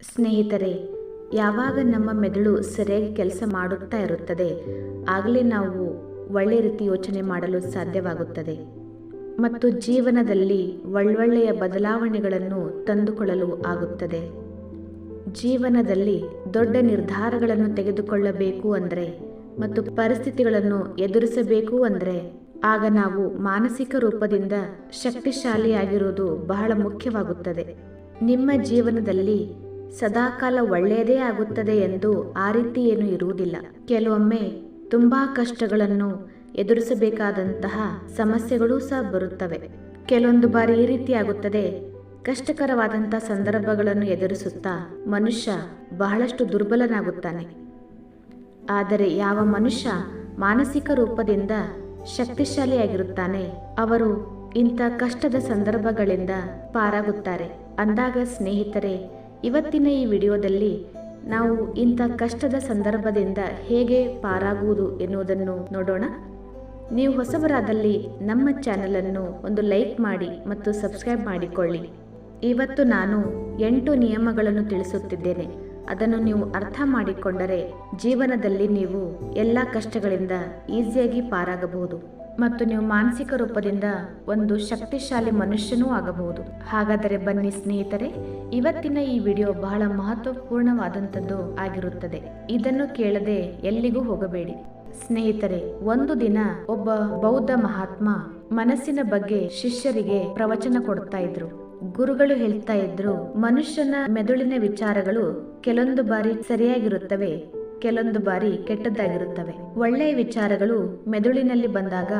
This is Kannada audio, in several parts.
ಸ್ನೇಹಿತರೆ, ಯಾವಾಗ ನಮ್ಮ ಮೆದುಳು ಸರಿಯಾಗಿ ಕೆಲಸ ಮಾಡುತ್ತಾ ಇರುತ್ತದೆ, ಆಗಲೇ ನಾವು ಒಳ್ಳೆ ರೀತಿ ಯೋಚನೆ ಮಾಡಲು ಸಾಧ್ಯವಾಗುತ್ತದೆ. ಮತ್ತು ಜೀವನದಲ್ಲಿ ಒಳ್ಳೊಳ್ಳೆಯ ಬದಲಾವಣೆಗಳನ್ನು ತಂದುಕೊಳ್ಳಲು ಆಗುತ್ತದೆ. ಜೀವನದಲ್ಲಿ ದೊಡ್ಡ ನಿರ್ಧಾರಗಳನ್ನು ತೆಗೆದುಕೊಳ್ಳಬೇಕು ಅಂದರೆ ಮತ್ತು ಪರಿಸ್ಥಿತಿಗಳನ್ನು ಎದುರಿಸಬೇಕು ಅಂದರೆ ಆಗ ನಾವು ಮಾನಸಿಕ ರೂಪದಿಂದ ಶಕ್ತಿಶಾಲಿಯಾಗಿರುವುದು ಬಹಳ ಮುಖ್ಯವಾಗುತ್ತದೆ. ನಿಮ್ಮ ಜೀವನದಲ್ಲಿ ಸದಾಕಾಲ ಒಳ್ಳೆಯದೇ ಆಗುತ್ತದೆ ಎಂದು ಆ ರೀತಿ ಏನು ಇರುವುದಿಲ್ಲ. ಕೆಲವೊಮ್ಮೆ ತುಂಬಾ ಕಷ್ಟಗಳನ್ನು ಎದುರಿಸಬೇಕಾದಂತಹ ಸಮಸ್ಯೆಗಳು ಸಹ ಬರುತ್ತವೆ. ಕೆಲವೊಂದು ಬಾರಿ ಈ ರೀತಿ ಆಗುತ್ತದೆ ಕಷ್ಟಕರವಾದಂಥ ಸಂದರ್ಭಗಳನ್ನು ಎದುರಿಸುತ್ತಾ ಮನುಷ್ಯ ಬಹಳಷ್ಟು ದುರ್ಬಲನಾಗುತ್ತಾನೆ. ಆದರೆ ಯಾವ ಮನುಷ್ಯ ಮಾನಸಿಕ ರೂಪದಿಂದ ಶಕ್ತಿಶಾಲಿಯಾಗಿರುತ್ತಾನೆ, ಅವರು ಇಂಥ ಕಷ್ಟದ ಸಂದರ್ಭಗಳಿಂದ ಪಾರಾಗುತ್ತಾರೆ. ಅಂದಾಗ ಸ್ನೇಹಿತರೆ ಇವತ್ತಿನ ಈ ವಿಡಿಯೋದಲ್ಲಿ ನಾವು ಇಂಥ ಕಷ್ಟದ ಸಂದರ್ಭದಿಂದ ಹೇಗೆ ಪಾರಾಗುವುದು ಎನ್ನುವುದನ್ನು ನೋಡೋಣ. ನೀವು ಹೊಸಬರಾದಲ್ಲಿ ನಮ್ಮ ಚಾನಲನ್ನು ಒಂದು ಲೈಕ್ ಮಾಡಿ ಮತ್ತು ಸಬ್ಸ್ಕ್ರೈಬ್ ಮಾಡಿಕೊಳ್ಳಿ. ಇವತ್ತು ನಾನು ಎಂಟು ನಿಯಮಗಳನ್ನು ತಿಳಿಸುತ್ತಿದ್ದೇನೆ. ಅದನ್ನು ನೀವು ಅರ್ಥ ಮಾಡಿಕೊಂಡರೆ ಜೀವನದಲ್ಲಿ ನೀವು ಎಲ್ಲ ಕಷ್ಟಗಳಿಂದ ಈಸಿಯಾಗಿ ಪಾರಾಗಬಹುದು. ಮತ್ತು ನೀವು ಮಾನಸಿಕ ರೂಪದಿಂದ ಒಂದು ಶಕ್ತಿಶಾಲಿ ಮನುಷ್ಯನೂ ಆಗಬಹುದು. ಹಾಗಾದರೆ ಬನ್ನಿ ಸ್ನೇಹಿತರೆ, ಇವತ್ತಿನ ಈ ವಿಡಿಯೋ ಬಹಳ ಮಹತ್ವಪೂರ್ಣವಾದಂಥದ್ದು ಆಗಿರುತ್ತದೆ. ಇದನ್ನು ಕೇಳದೆ ಎಲ್ಲಿಗೂ ಹೋಗಬೇಡಿ. ಸ್ನೇಹಿತರೆ, ಒಂದು ದಿನ ಒಬ್ಬ ಬೌದ್ಧ ಮಹಾತ್ಮ ಮನಸ್ಸಿನ ಬಗ್ಗೆ ಶಿಷ್ಯರಿಗೆ ಪ್ರವಚನ ಕೊಡ್ತಾ ಇದ್ರು. ಗುರುಗಳು ಹೇಳ್ತಾ ಇದ್ರು, ಮನುಷ್ಯನ ಮೆದುಳಿನ ವಿಚಾರಗಳು ಕೆಲವೊಂದು ಬಾರಿ ಸರಿಯಾಗಿರುತ್ತವೆ ಕೆಲವೊಂದು ಬಾರಿ ಕೆಟ್ಟದ್ದಾಗಿರುತ್ತವೆ. ಒಳ್ಳೆಯ ವಿಚಾರಗಳು ಮೆದುಳಿನಲ್ಲಿ ಬಂದಾಗ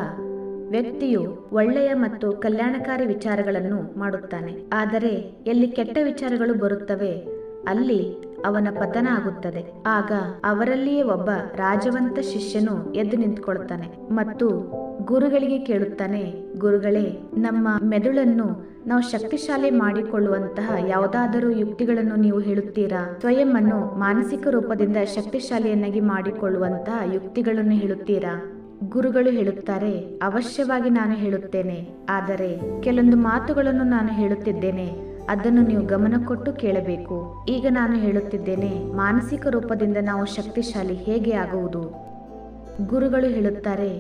ವ್ಯಕ್ತಿಯು ಒಳ್ಳೆಯ ಮತ್ತು ಕಲ್ಯಾಣಕಾರಿ ವಿಚಾರಗಳನ್ನು ಮಾಡುತ್ತಾನೆ. ಆದರೆ ಎಲ್ಲಿ ಕೆಟ್ಟ ವಿಚಾರಗಳು ಬರುತ್ತವೆ, ಅಲ್ಲಿ ಅವನ ಪತನ ಆಗುತ್ತದೆ ಆಗ ಅವರಲ್ಲಿಯೇ ಒಬ್ಬ ರಾಜವಂತ ಶಿಷ್ಯನು ಎದ್ದು ನಿಂತ್ಕೊಳ್ತಾನೆ ಮತ್ತು ಗುರುಗಳಿಗೆ ಕೇಳುತ್ತಾನೆ, ಗುರುಗಳೇ, ನಮ್ಮ ಮೆದುಳನ್ನು ನಾವು ಶಕ್ತಿಶಾಲಿ ಮಾಡಿಕೊಳ್ಳುವಂತಹ ಯಾವುದಾದರೂ ಯುಕ್ತಿಗಳನ್ನು ನೀವು ಹೇಳುತ್ತೀರಾ? ಸ್ವಯಂ ಅನ್ನು ಮಾನಸಿಕ ರೂಪದಿಂದ ಶಕ್ತಿಶಾಲಿಯನ್ನಾಗಿ ಮಾಡಿಕೊಳ್ಳುವಂತಹ ಯುಕ್ತಿಗಳನ್ನು ಹೇಳುತ್ತೀರಾ? ಗುರುಗಳು ಹೇಳುತ್ತಾರೆ, ಅವಶ್ಯವಾಗಿ ನಾನು ಹೇಳುತ್ತೇನೆ, ಆದರೆ ಕೆಲವೊಂದು ಮಾತುಗಳನ್ನು ನಾನು ಹೇಳುತ್ತಿದ್ದೇನೆ. ಅದನ್ನು ನೀವು ಗಮನ ಕೊಟ್ಟು ಕೇಳಬೇಕು. ಈಗ ನಾನು ಹೇಳುತ್ತಿದ್ದೇನೆ, ಮಾನಸಿಕ ರೂಪದಿಂದ ನಾವು ಶಕ್ತಿಶಾಲಿ ಹೇಗೆ ಆಗುವುದು? ಗುರುಗಳು ಹೇಳುತ್ತಾರೆ,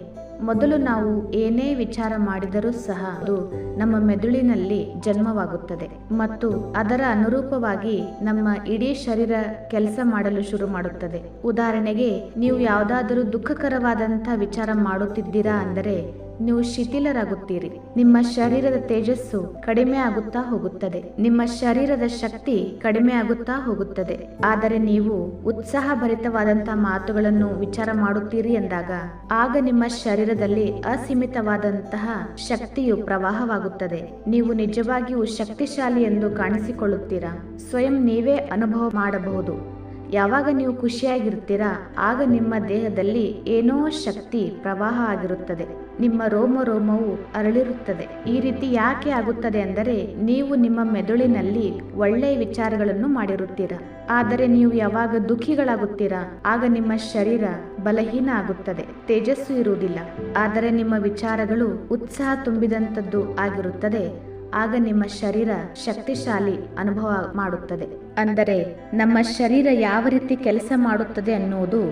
ಮೊದಲು ನಾವು ಏನೇ ವಿಚಾರ ಮಾಡಿದರೂ ಸಹ ಅದು ನಮ್ಮ ಮೆದುಳಿನಲ್ಲಿ ಜನ್ಮವಾಗುತ್ತದೆ ಮತ್ತು ಅದರ ಅನುರೂಪವಾಗಿ ನಮ್ಮ ಇಡೀ ಶರೀರ ಕೆಲಸ ಮಾಡಲು ಶುರು ಮಾಡುತ್ತದೆ. ಉದಾಹರಣೆಗೆ, ನೀವು ಯಾವುದಾದರೂ ದುಃಖಕರವಾದಂಥ ವಿಚಾರ ಮಾಡುತ್ತಿದ್ದೀರಾ ಅಂದರೆ ನೀವು ಶಿಥಿಲರಾಗುತ್ತೀರಿ. ನಿಮ್ಮ ಶರೀರದ ತೇಜಸ್ಸು ಕಡಿಮೆ ಆಗುತ್ತಾ ಹೋಗುತ್ತದೆ. ನಿಮ್ಮ ಶರೀರದ ಶಕ್ತಿ ಕಡಿಮೆ ಆಗುತ್ತಾ ಹೋಗುತ್ತದೆ. ಆದರೆ ನೀವು ಉತ್ಸಾಹಭರಿತವಾದಂತಹ ಮಾತುಗಳನ್ನು ವಿಚಾರ ಮಾಡುತ್ತೀರಿ ಎಂದಾಗ, ಆಗ ನಿಮ್ಮ ಶರೀರದಲ್ಲಿ ಅಸೀಮಿತವಾದಂತಹ ಶಕ್ತಿಯು ಪ್ರವಾಹವಾಗುತ್ತದೆ. ನೀವು ನಿಜವಾಗಿಯೂ ಶಕ್ತಿಶಾಲಿ ಎಂದು ಕಾಣಿಸಿಕೊಳ್ಳುತ್ತೀರಾ? ಸ್ವಯಂ ನೀವೇ ಅನುಭವ ಮಾಡಬಹುದು. ಯಾವಾಗ ನೀವು ಖುಷಿಯಾಗಿರ್ತೀರಾ ಆಗ ನಿಮ್ಮ ದೇಹದಲ್ಲಿ ಏನೋ ಶಕ್ತಿ ಪ್ರವಾಹ ಆಗಿರುತ್ತದೆ. ನಿಮ್ಮ ರೋಮ ರೋಮವು ಅರಳಿರುತ್ತದೆ. ಈ ರೀತಿ ಯಾಕೆ ಆಗುತ್ತದೆ ಅಂದರೆ, ನೀವು ನಿಮ್ಮ ಮೆದುಳಿನಲ್ಲಿ ಒಳ್ಳೆಯ ವಿಚಾರಗಳನ್ನು ಮಾಡಿರುತ್ತೀರಾ. ಆದರೆ ನೀವು ಯಾವಾಗ ದುಃಖಿಗಳಾಗುತ್ತೀರಾ, ಆಗ ನಿಮ್ಮ ಶರೀರ ಬಲಹೀನ ಆಗುತ್ತದೆ, ತೇಜಸ್ಸು ಇರುವುದಿಲ್ಲ. ಆದರೆ ನಿಮ್ಮ ವಿಚಾರಗಳು ಉತ್ಸಾಹ ತುಂಬಿದಂಥದ್ದು ಆಗಿರುತ್ತದೆ. ಆಗ ನಿಮ್ಮ ಶರೀರ ಶಕ್ತಿಶಾಲಿ ಅನುಭವ ಮಾಡುತ್ತದೆ. ಅಂದರೆ ನಮ್ಮ ಶರೀರ ಯಾವ ರೀತಿ ಕೆಲಸ ಮಾಡುತ್ತದೆ ಅನ್ನುವುದು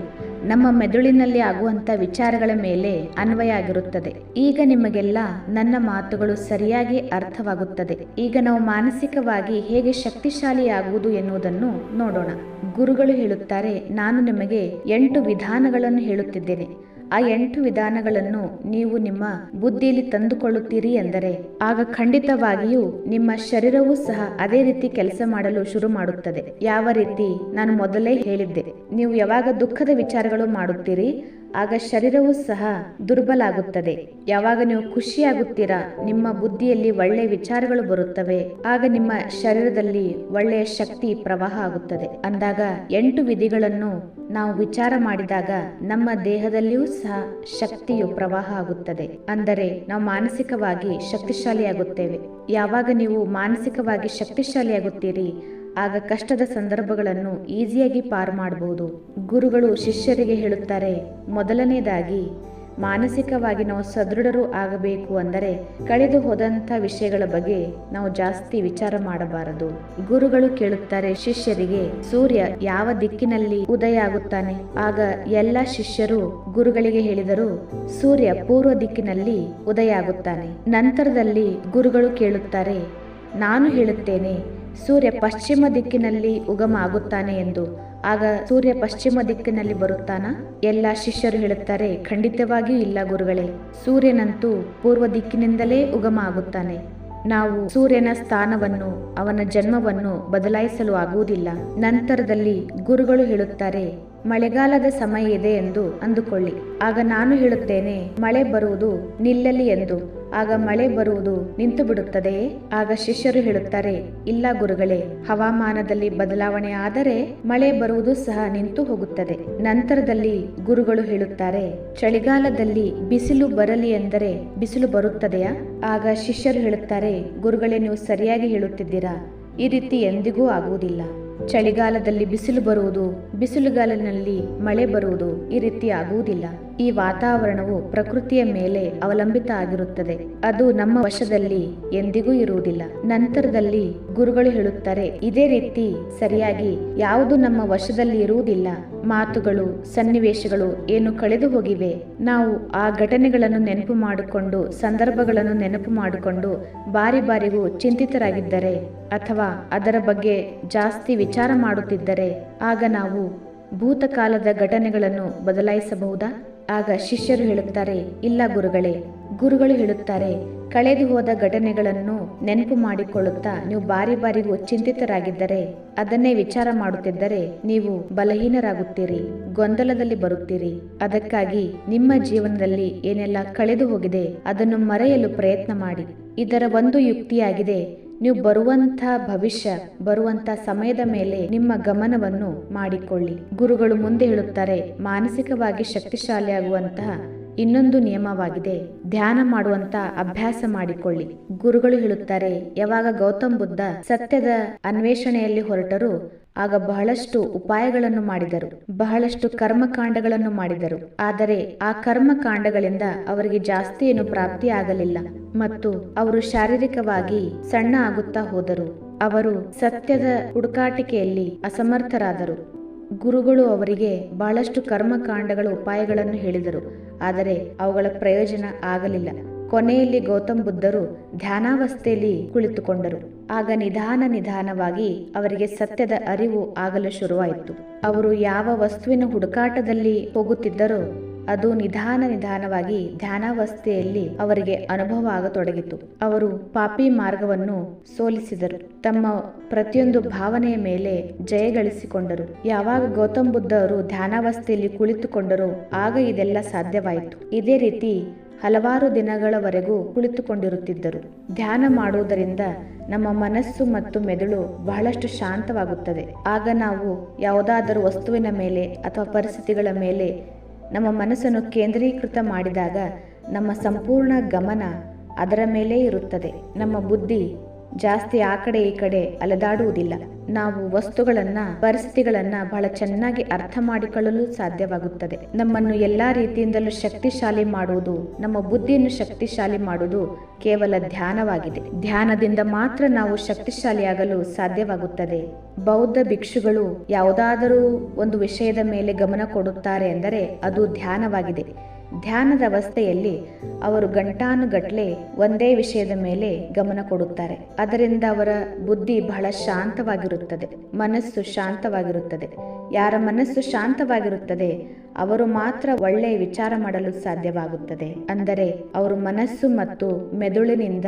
ನಮ್ಮ ಮೆದುಳಿನಲ್ಲಿ ಆಗುವಂಥ ವಿಚಾರಗಳ ಮೇಲೆ ಅನ್ವಯ ಆಗಿರುತ್ತದೆ. ಈಗ ನಿಮಗೆಲ್ಲ ನನ್ನ ಮಾತುಗಳು ಸರಿಯಾಗಿ ಅರ್ಥವಾಗುತ್ತದೆ. ಈಗ ನಾವು ಮಾನಸಿಕವಾಗಿ ಹೇಗೆ ಶಕ್ತಿಶಾಲಿ ಆಗುವುದು ಎನ್ನುವುದನ್ನು ನೋಡೋಣ. ಗುರುಗಳು ಹೇಳುತ್ತಾರೆ, ನಾನು ನಿಮಗೆ ಎಂಟು ವಿಧಾನಗಳನ್ನು ಹೇಳುತ್ತಿದ್ದೇನೆ. ಆ ಎಂಟು ವಿಧಾನಗಳನ್ನು ನೀವು ನಿಮ್ಮ ಬುದ್ಧಿಯಲ್ಲಿ ತಂದುಕೊಳ್ಳುತ್ತೀರಿ ಎಂದರೆ, ಆಗ ಖಂಡಿತವಾಗಿಯೂ ನಿಮ್ಮ ಶರೀರವೂ ಸಹ ಅದೇ ರೀತಿ ಕೆಲಸ ಮಾಡಲು ಶುರು ಮಾಡುತ್ತದೆ. ಯಾವ ರೀತಿ? ನಾನು ಮೊದಲೇ ಹೇಳಿದ್ದೆ. ನೀವು ಯಾವಾಗ ದುಃಖದ ವಿಚಾರಗಳು ಮಾಡುತ್ತೀರಿ ಆಗ ಶರೀರವೂ ಸಹ ದುರ್ಬಲ ಆಗುತ್ತದೆ ಯಾವಾಗ ನೀವು ಖುಷಿಯಾಗುತ್ತೀರಾ, ನಿಮ್ಮ ಬುದ್ಧಿಯಲ್ಲಿ ಒಳ್ಳೆಯ ವಿಚಾರಗಳು ಬರುತ್ತವೆ, ಆಗ ನಿಮ್ಮ ಶರೀರದಲ್ಲಿ ಒಳ್ಳೆಯ ಶಕ್ತಿ ಪ್ರವಾಹ ಆಗುತ್ತದೆ. ಅಂದಾಗ ಎಂಟು ವಿಧಿಗಳನ್ನು ನಾವು ವಿಚಾರ ಮಾಡಿದಾಗ ನಮ್ಮ ದೇಹದಲ್ಲಿಯೂ ಸಹ ಶಕ್ತಿಯು ಪ್ರವಾಹ ಆಗುತ್ತದೆ. ಅಂದರೆ ನಾವು ಮಾನಸಿಕವಾಗಿ ಶಕ್ತಿಶಾಲಿಯಾಗುತ್ತೇವೆ. ಯಾವಾಗ ನೀವು ಮಾನಸಿಕವಾಗಿ ಶಕ್ತಿಶಾಲಿಯಾಗುತ್ತೀರಿ ಆಗ ಕಷ್ಟದ ಸಂದರ್ಭಗಳನ್ನು ಈಸಿಯಾಗಿ ಪಾರು ಮಾಡಬಹುದು ಗುರುಗಳು ಶಿಷ್ಯರಿಗೆ ಹೇಳುತ್ತಾರೆ, ಮೊದಲನೇದಾಗಿ, ಮಾನಸಿಕವಾಗಿ ನಾವು ಸದೃಢರು ಆಗಬೇಕು ಅಂದರೆ ಕಳೆದು ಹೋದಂಥ ವಿಷಯಗಳ ಬಗ್ಗೆ ನಾವು ಜಾಸ್ತಿ ವಿಚಾರ ಮಾಡಬಾರದು. ಗುರುಗಳು ಕೇಳುತ್ತಾರೆ ಶಿಷ್ಯರಿಗೆ, ಸೂರ್ಯ ಯಾವ ದಿಕ್ಕಿನಲ್ಲಿ ಉದಯ ಆಗುತ್ತಾನೆ? ಆಗ ಎಲ್ಲ ಶಿಷ್ಯರು ಗುರುಗಳಿಗೆ ಹೇಳಿದರು, ಸೂರ್ಯ ಪೂರ್ವ ದಿಕ್ಕಿನಲ್ಲಿ ಉದಯ ಆಗುತ್ತಾನೆ. ನಂತರದಲ್ಲಿ ಗುರುಗಳು ಕೇಳುತ್ತಾರೆ, ನಾನು ಹೇಳುತ್ತೇನೆ ಸೂರ್ಯ ಪಶ್ಚಿಮ ದಿಕ್ಕಿನಲ್ಲಿ ಉಗಮ ಆಗುತ್ತಾನೆ ಎಂದು. ಆಗ ಸೂರ್ಯ ಪಶ್ಚಿಮ ದಿಕ್ಕಿನಲ್ಲಿ ಬರುತ್ತಾನ? ಎಲ್ಲ ಶಿಷ್ಯರು ಹೇಳುತ್ತಾರೆ, ಖಂಡಿತವಾಗಿಯೂ ಇಲ್ಲ ಗುರುಗಳೇ. ಸೂರ್ಯನಂತೂ ಪೂರ್ವ ದಿಕ್ಕಿನಿಂದಲೇ ಉಗಮ ಆಗುತ್ತಾನೆ ನಾವು ಸೂರ್ಯನ ಸ್ಥಾನವನ್ನು, ಅವನ ಜನ್ಮವನ್ನು ಬದಲಾಯಿಸಲು ಆಗುವುದಿಲ್ಲ. ನಂತರದಲ್ಲಿ ಗುರುಗಳು ಹೇಳುತ್ತಾರೆ ಮಳೆಗಾಲದ ಸಮಯ ಇದೆ ಎಂದು ಅಂದುಕೊಳ್ಳಿ. ಆಗ ನಾನು ಹೇಳುತ್ತೇನೆ, ಮಳೆ ಬರುವುದು ನಿಲ್ಲಲಿ ಎಂದು. ಆಗ ಮಳೆ ಬರುವುದು ನಿಂತು ಬಿಡುತ್ತದೆ ಆಗ ಶಿಷ್ಯರು ಹೇಳುತ್ತಾರೆ, ಇಲ್ಲ ಗುರುಗಳೇ, ಹವಾಮಾನದಲ್ಲಿ ಬದಲಾವಣೆ ಆದರೆ ಮಳೆ ಬರುವುದು ಸಹ ನಿಂತು ಹೋಗುತ್ತದೆ. ನಂತರದಲ್ಲಿ ಗುರುಗಳು ಹೇಳುತ್ತಾರೆ, ಚಳಿಗಾಲದಲ್ಲಿ ಬಿಸಿಲು ಬರಲಿ ಎಂದರೆ ಬಿಸಿಲು ಬರುತ್ತದೆಯಾ? ಆಗ ಶಿಷ್ಯರು ಹೇಳುತ್ತಾರೆ, ಗುರುಗಳೇ, ನೀವು ಸರಿಯಾಗಿ ಹೇಳುತ್ತಿದ್ದೀರಾ? ಈ ರೀತಿ ಎಂದಿಗೂ ಆಗುವುದಿಲ್ಲ. ಚಳಿಗಾಲದಲ್ಲಿ ಬಿಸಿಲು ಬರುವುದು, ಬಿಸಿಲುಗಾಲನಲ್ಲಿ ಮಳೆ ಬರುವುದು ಈ ರೀತಿ ಆಗುವುದಿಲ್ಲ. ಈ ವಾತಾವರಣವು ಪ್ರಕೃತಿಯ ಮೇಲೆ ಅವಲಂಬಿತ ಆಗಿರುತ್ತದೆ. ಅದು ನಮ್ಮ ವಶದಲ್ಲಿ ಎಂದಿಗೂ ಇರುವುದಿಲ್ಲ. ನಂತರದಲ್ಲಿ ಗುರುಗಳು ಹೇಳುತ್ತಾರೆ, ಇದೇ ರೀತಿ ಸರಿಯಾಗಿ ಯಾವುದು ನಮ್ಮ ವಶದಲ್ಲಿ ಇರುವುದಿಲ್ಲ. ಮಾತುಗಳು, ಸನ್ನಿವೇಶಗಳು ಏನು ಕಳೆದು ಹೋಗಿವೆ. ನಾವು ಆ ಘಟನೆಗಳನ್ನು ನೆನಪು ಮಾಡಿಕೊಂಡು, ಸಂದರ್ಭಗಳನ್ನು ನೆನಪು ಮಾಡಿಕೊಂಡು, ಬಾರಿ ಬಾರಿಗೂ ಚಿಂತಿತರಾಗಿದ್ದರೆ ಅಥವಾ ಅದರ ಬಗ್ಗೆ ಜಾಸ್ತಿ ವಿಚಾರ ಮಾಡುತ್ತಿದ್ದರೆ ಆಗ ನಾವು ಭೂತಕಾಲದ ಘಟನೆಗಳನ್ನು ಬದಲಾಯಿಸಬಹುದಾ? ಆಗ ಶಿಷ್ಯರು ಹೇಳುತ್ತಾರೆ, ಇಲ್ಲ ಗುರುಗಳೇ, ಗುರುಗಳು ಹೇಳುತ್ತಾರೆ, ಕಳೆದು ಹೋದ ಘಟನೆಗಳನ್ನು ನೆನಪು ಮಾಡಿಕೊಳ್ಳುತ್ತಾ ನೀವು ಬಾರಿ ಬಾರಿಗೂ ಚಿಂತಿತರಾಗಿದ್ದರೆ, ಅದನ್ನೇ ವಿಚಾರ ಮಾಡುತ್ತಿದ್ದರೆ ನೀವು ಬಲಹೀನರಾಗುತ್ತೀರಿ, ಗೊಂದಲದಲ್ಲಿ ಬರುತ್ತೀರಿ. ಅದಕ್ಕಾಗಿ ನಿಮ್ಮ ಜೀವನದಲ್ಲಿ ಏನೆಲ್ಲ ಕಳೆದು ಹೋಗಿದೆ ಅದನ್ನು ಮರೆಯಲು ಪ್ರಯತ್ನ ಮಾಡಿ. ಇದರ ಒಂದು ಯುಕ್ತಿಯಾಗಿದೆ ನೀವು ಬರುವಂಥ ಭವಿಷ್ಯ ಬರುವಂತ ಸಮಯದ ಮೇಲೆ ನಿಮ್ಮ ಗಮನವನ್ನು ಮಾಡಿಕೊಳ್ಳಿ. ಗುರುಗಳು ಮುಂದೆ ಹೇಳುತ್ತಾರೆ, ಮಾನಸಿಕವಾಗಿ ಶಕ್ತಿಶಾಲಿಯಾಗುವಂತಹ ಇನ್ನೊಂದು ನಿಯಮವಾಗಿದೆ. ಧ್ಯಾನ ಮಾಡುವಂತ ಅಭ್ಯಾಸ ಮಾಡಿಕೊಳ್ಳಿ. ಗುರುಗಳು ಹೇಳುತ್ತಾರೆ, ಯಾವಾಗ ಗೌತಮ್ ಬುದ್ಧ ಸತ್ಯದ ಅನ್ವೇಷಣೆಯಲ್ಲಿ ಹೊರಟರು ಆಗ ಬಹಳಷ್ಟು ಉಪಾಯಗಳನ್ನು ಮಾಡಿದರು. ಬಹಳಷ್ಟು ಕರ್ಮಕಾಂಡಗಳನ್ನು ಮಾಡಿದರು. ಆದರೆ ಆ ಕರ್ಮಕಾಂಡಗಳಿಂದ ಅವರಿಗೆ ಜಾಸ್ತಿ ಏನು ಪ್ರಾಪ್ತಿ ಆಗಲಿಲ್ಲ ಮತ್ತು ಅವರು ಶಾರೀರಿಕವಾಗಿ ಸಣ್ಣ ಆಗುತ್ತಾ ಹೋದರು. ಅವರು ಸತ್ಯದ ಹುಡುಕಾಟಿಕೆಯಲ್ಲಿ ಅಸಮರ್ಥರಾದರು. ಗುರುಗಳು ಅವರಿಗೆ ಬಹಳಷ್ಟು ಕರ್ಮಕಾಂಡಗಳ ಉಪಾಯಗಳನ್ನು ಹೇಳಿದರು. ಆದರೆ ಅವುಗಳ ಪ್ರಯೋಜನ ಆಗಲಿಲ್ಲ. ಕೊನೆಯಲ್ಲಿ ಗೌತಮ್ ಬುದ್ಧರು ಧ್ಯಾನಾವಸ್ಥೆಯಲ್ಲಿ ಕುಳಿತುಕೊಂಡರು. ಆಗ ನಿಧಾನ ನಿಧಾನವಾಗಿ ಅವರಿಗೆ ಸತ್ಯದ ಅರಿವು ಆಗಲು ಶುರುವಾಯಿತು. ಅವರು ಯಾವ ವಸ್ತುವಿನ ಹುಡುಕಾಟದಲ್ಲಿ ಹೋಗುತ್ತಿದ್ದರೋ, ಅದು ನಿಧಾನ ನಿಧಾನವಾಗಿ ಧ್ಯಾನಾವಸ್ಥೆಯಲ್ಲಿ ಅವರಿಗೆ ಅನುಭವ ಆಗತೊಡಗಿತು. ಅವರು ಪಾಪಿ ಮಾರ್ಗವನ್ನು ಸೋಲಿಸಿದರು. ತಮ್ಮ ಪ್ರತಿಯೊಂದು ಭಾವನೆಯ ಮೇಲೆ ಜಯಗಳಿಸಿಕೊಂಡರು ಯಾವಾಗ ಗೌತಮ್ ಬುದ್ಧ ಅವರು ಧ್ಯಾನಾವಸ್ಥೆಯಲ್ಲಿ ಕುಳಿತುಕೊಂಡರೋ, ಆಗ ಇದೆಲ್ಲ ಸಾಧ್ಯವಾಯಿತು. ಇದೇ ರೀತಿ ಹಲವಾರು ದಿನಗಳವರೆಗೂ ಕುಳಿತುಕೊಂಡಿರುತ್ತಿದ್ದರು. ಧ್ಯಾನ ಮಾಡುವುದರಿಂದ ನಮ್ಮ ಮನಸ್ಸು ಮತ್ತು ಮೆದುಳು ಬಹಳಷ್ಟು ಶಾಂತವಾಗುತ್ತದೆ. ಆಗ ನಾವು ಯಾವುದಾದರೂ ವಸ್ತುವಿನ ಮೇಲೆ ಅಥವಾ ಪರಿಸ್ಥಿತಿಗಳ ಮೇಲೆ ನಮ್ಮ ಮನಸ್ಸನ್ನು ಕೇಂದ್ರೀಕೃತ ಮಾಡಿದಾಗ ನಮ್ಮ ಸಂಪೂರ್ಣ ಗಮನ ಅದರ ಮೇಲೆ ಇರುತ್ತದೆ. ನಮ್ಮ ಬುದ್ಧಿ ಜಾಸ್ತಿ ಆ ಕಡೆ ಈ ಕಡೆ ಅಲೆದಾಡುವುದಿಲ್ಲ. ನಾವು ವಸ್ತುಗಳನ್ನ, ಪರಿಸ್ಥಿತಿಗಳನ್ನ ಬಹಳ ಚೆನ್ನಾಗಿ ಅರ್ಥ ಮಾಡಿಕೊಳ್ಳಲು ಸಾಧ್ಯವಾಗುತ್ತದೆ. ನಮ್ಮನ್ನು ಎಲ್ಲಾ ರೀತಿಯಿಂದಲೂ ಶಕ್ತಿಶಾಲಿ ಮಾಡುವುದು, ನಮ್ಮ ಬುದ್ಧಿಯನ್ನು ಶಕ್ತಿಶಾಲಿ ಮಾಡುವುದು ಕೇವಲ ಧ್ಯಾನವಾಗಿದೆ. ಧ್ಯಾನದಿಂದ ಮಾತ್ರ ನಾವು ಶಕ್ತಿಶಾಲಿಯಾಗಲು ಸಾಧ್ಯವಾಗುತ್ತದೆ. ಬೌದ್ಧ ಭಿಕ್ಷುಗಳು ಯಾವುದಾದರೂ ಒಂದು ವಿಷಯದ ಮೇಲೆ ಗಮನ ಕೊಡುತ್ತಾರೆ ಎಂದರೆ ಅದು ಧ್ಯಾನವಾಗಿದೆ. ಧ್ಯಾನದ ಅವಸ್ಥೆಯಲ್ಲಿ ಅವರು ಗಂಟಾನುಗಟ್ಲೆ ಒಂದೇ ವಿಷಯದ ಮೇಲೆ ಗಮನ ಕೊಡುತ್ತಾರೆ. ಅದರಿಂದ ಅವರ ಬುದ್ಧಿ ಬಹಳ ಶಾಂತವಾಗಿರುತ್ತದೆ. ಮನಸ್ಸು ಶಾಂತವಾಗಿರುತ್ತದೆ. ಯಾರ ಮನಸ್ಸು ಶಾಂತವಾಗಿರುತ್ತದೆ ಅವರು ಮಾತ್ರ ಒಳ್ಳೆಯ ವಿಚಾರ ಮಾಡಲು ಸಾಧ್ಯವಾಗುತ್ತದೆ. ಅಂದರೆ, ಅವರು ಮನಸ್ಸು ಮತ್ತು ಮೆದುಳಿನಿಂದ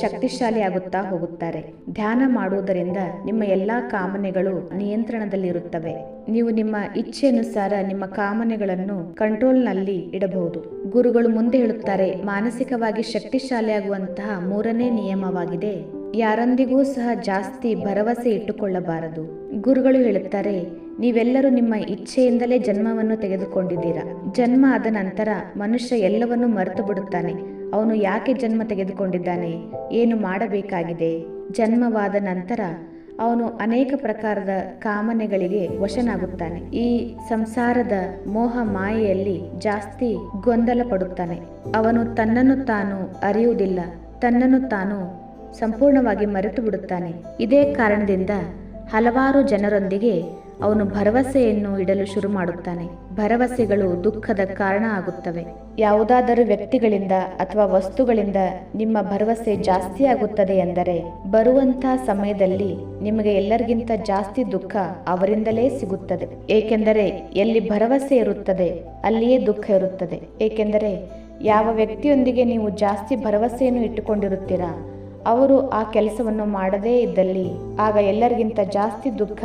ಶಕ್ತಿಶಾಲಿಯಾಗುತ್ತಾ ಹೋಗುತ್ತಾರೆ. ಧ್ಯಾನ ಮಾಡುವುದರಿಂದ ನಿಮ್ಮ ಎಲ್ಲಾ ಕಾಮನೆಗಳು ನಿಯಂತ್ರಣದಲ್ಲಿರುತ್ತವೆ. ನೀವು ನಿಮ್ಮ ಇಚ್ಛೆಯನುಸಾರ ನಿಮ್ಮ ಕಾಮನೆಗಳನ್ನು ಕಂಟ್ರೋಲ್ನಲ್ಲಿ ಇಡಬಹುದು. ಗುರುಗಳು ಮುಂದೆ ಹೇಳುತ್ತಾರೆ, ಮಾನಸಿಕವಾಗಿ ಶಕ್ತಿಶಾಲಿಯಾಗುವಂತಹ ಮೂರನೇ ನಿಯಮವಾಗಿದೆ. ಯಾರೊಂದಿಗೂ ಸಹ ಜಾಸ್ತಿ ಭರವಸೆ ಇಟ್ಟುಕೊಳ್ಳಬಾರದು. ಗುರುಗಳು ಹೇಳುತ್ತಾರೆ ನೀವೆಲ್ಲರೂ ನಿಮ್ಮ ಇಚ್ಛೆಯಿಂದಲೇ ಜನ್ಮವನ್ನು ತೆಗೆದುಕೊಂಡಿದ್ದೀರಾ. ಜನ್ಮ ಆದ ನಂತರ ಮನುಷ್ಯ ಎಲ್ಲವನ್ನೂ ಮರೆತು ಬಿಡುತ್ತಾನೆ. ಅವನು ಯಾಕೆ ಜನ್ಮ ತೆಗೆದುಕೊಂಡಿದ್ದಾನೆ? ಏನು ಮಾಡಬೇಕಾಗಿದೆ? ಜನ್ಮವಾದ ನಂತರ ಅವನು ಅನೇಕ ಪ್ರಕಾರದ ಕಾಮನೆಗಳಿಗೆ ವಶನಾಗುತ್ತಾನೆ. ಈ ಸಂಸಾರದ ಮೋಹ ಮಾಯೆಯಲ್ಲಿ ಜಾಸ್ತಿ ಗೊಂದಲ ಪಡುತ್ತಾನೆ. ಅವನು ತನ್ನನ್ನು ತಾನು ಅರಿಯುವುದಿಲ್ಲ. ತನ್ನನ್ನು ತಾನು ಸಂಪೂರ್ಣವಾಗಿ ಮರೆತು ಬಿಡುತ್ತಾನೆ. ಇದೇ ಕಾರಣದಿಂದ ಹಲವಾರು ಜನರೊಂದಿಗೆ ಅವನು ಭರವಸೆಯನ್ನು ಇಡಲು ಶುರು ಮಾಡುತ್ತಾನೆ. ಭರವಸೆಗಳು ದುಃಖದ ಕಾರಣ ಆಗುತ್ತವೆ. ಯಾವುದಾದರೂ ವ್ಯಕ್ತಿಗಳಿಂದ ಅಥವಾ ವಸ್ತುಗಳಿಂದ ನಿಮ್ಮ ಭರವಸೆ ಜಾಸ್ತಿ ಆಗುತ್ತದೆ ಎಂದರೆ ಬರುವಂತಹ ಸಮಯದಲ್ಲಿ ನಿಮಗೆ ಎಲ್ಲರಿಗಿಂತ ಜಾಸ್ತಿ ದುಃಖ ಅವರಿಂದಲೇ ಸಿಗುತ್ತದೆ. ಏಕೆಂದರೆ, ಎಲ್ಲಿ ಭರವಸೆ ಇರುತ್ತದೆ, ಅಲ್ಲಿಯೇ ದುಃಖ ಇರುತ್ತದೆ. ಏಕೆಂದರೆ, ಯಾವ ವ್ಯಕ್ತಿಯೊಂದಿಗೆ ನೀವು ಜಾಸ್ತಿ ಭರವಸೆಯನ್ನು ಇಟ್ಟುಕೊಂಡಿರುತ್ತೀರಾ, ಅವರು ಆ ಕೆಲಸವನ್ನು ಮಾಡದೇ ಇದ್ದಲ್ಲಿ ಆಗ ಎಲ್ಲರಿಗಿಂತ ಜಾಸ್ತಿ ದುಃಖ